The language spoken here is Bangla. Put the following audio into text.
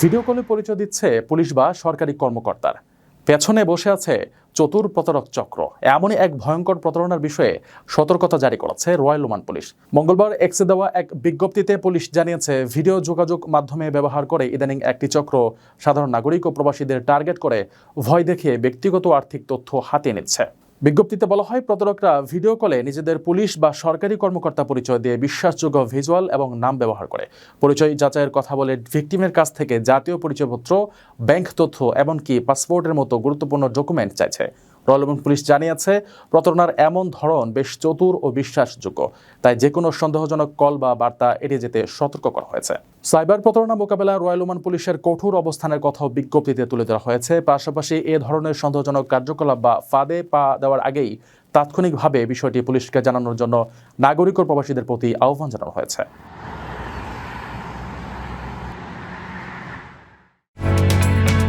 ভিডিও কলে পরিচয় দিচ্ছে পুলিশ বা সরকারি কর্মকর্তার। পেছনে বসে আছে চতুর প্রতারক চক্র। এমনই এক ভয়ঙ্কর প্রতারণার বিষয়ে সতর্কতা জারি করেছে রয়্যাল ওমান পুলিশ। মঙ্গলবার এক্সে দেওয়া এক বিজ্ঞপ্তিতে পুলিশ জানিয়েছে, ভিডিও যোগাযোগ মাধ্যমে ব্যবহার করে ইদানিং একটি চক্র সাধারণ নাগরিক ও প্রবাসীদের টার্গেট করে ভয় দেখিয়ে ব্যক্তিগত আর্থিক তথ্য হাতিয়ে নিচ্ছে। বিজ্ঞপ্তিতে বলা হয়, প্রতারকরা ভিডিও কলে নিজেদের পুলিশ বা সরকারি কর্মকর্তা পরিচয় দিয়ে বিশ্বাসযোগ্য ভিজুয়াল এবং নাম ব্যবহার করে। পরিচয় যাচাইয়ের কথা বলে ভিকটিমের কাছ থেকে জাতীয় পরিচয়পত্র, ব্যাংক তথ্য, এমনকি পাসপোর্টের মতো গুরুত্বপূর্ণ ডকুমেন্ট চাইছে। রয়্যাল এবং পুলিশ জানিয়েছে, প্রতারণার এমন ধরন বেশ চতুর ও বিশ্বাসযোগ্য। তাই যে কোনো সন্দেহজনক কল বা বার্তা এড়িয়ে যেতে সতর্ক করা হয়েছে। সাইবার প্রতারণা মোকাবেলায় রয়্যাল ওমান পুলিশের কঠোর অবস্থানের কথাও বিজ্ঞপ্তিতে তুলে ধরা হয়েছে। পাশাপাশি এ ধরনের সন্দেহজনক কার্যকলাপ বা ফাঁদে পা দেওয়ার আগেই তাৎক্ষণিকভাবে বিষয়টি পুলিশকে জানানোর জন্য নাগরিক ও প্রবাসীদের প্রতি আহ্বান জানানো হয়েছে।